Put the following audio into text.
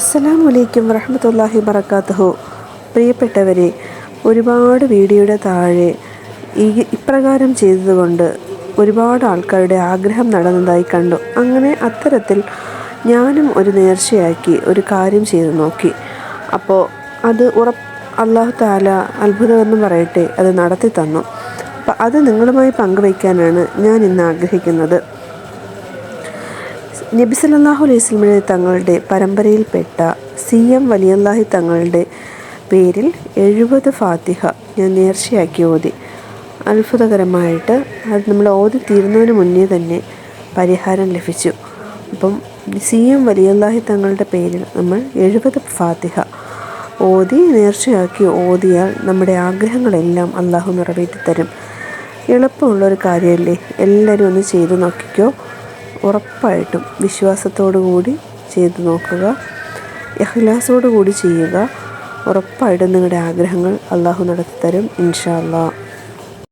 അസ്സലാമു വലൈക്കും വറഹമത്തല്ലാഹി വബറകാതുഹു പ്രിയപ്പെട്ടവരെ ഒരുപാട് വീഡിയോയുടെ താഴെ ഈ ഇപ്രകാരം ചെയ്തതുകൊണ്ട് ഒരുപാട് ആൾക്കാരുടെ ആഗ്രഹം നടന്നതായി കണ്ടു. അങ്ങനെ അത്തരത്തിൽ ഞാനും ഒരു നേർച്ചയാക്കി ഒരു കാര്യം ചെയ്തു നോക്കി. അപ്പോൾ അത് ഉറപ്പ് അള്ളാഹു താല അത്ഭുതമെന്ന് പറയട്ടെ അത് നടത്തി തന്നു അപ്പം അത് നിങ്ങളുമായി പങ്കുവയ്ക്കാനാണ് ഞാൻ ഇന്ന് ആഗ്രഹിക്കുന്നത്. നബി സല്ലാഹു അലൈഹി സ്വലമിനെ തങ്ങളുടെ പരമ്പരയിൽപ്പെട്ട സി എം വലിയല്ലാഹി തങ്ങളുടെ പേരിൽ എഴുപത് ഫാത്തിഹ ഞാൻ നേർച്ചയാക്കി ഓതി. അത്ഭുതകരമായിട്ട് അത് നമ്മൾ ഓതി തീരുന്നതിന് മുന്നേ തന്നെ പരിഹാരം ലഭിച്ചു. അപ്പം സി എം വലിയല്ലാഹി തങ്ങളുടെ പേരിൽ നമ്മൾ എഴുപത് ഫാത്തിഹ ഓതി നേർച്ചയാക്കി ഓതിയാൽ നമ്മുടെ ആഗ്രഹങ്ങളെല്ലാം അള്ളാഹു നിറവേറ്റി തരും എളുപ്പമുള്ളൊരു കാര്യമല്ലേ? എല്ലാവരും ഒന്ന് ചെയ്തു നോക്കിക്കോ. ഉറപ്പായിട്ടും വിശ്വാസത്തോടു കൂടി ചെയ്തു നോക്കുക. എഹ്ലാസോടു കൂടി ചെയ്യുക. ഉറപ്പായിട്ടും നിങ്ങളുടെ ആഗ്രഹങ്ങൾ അള്ളാഹു നടത്തി തരും ഇൻഷാ അല്ലാ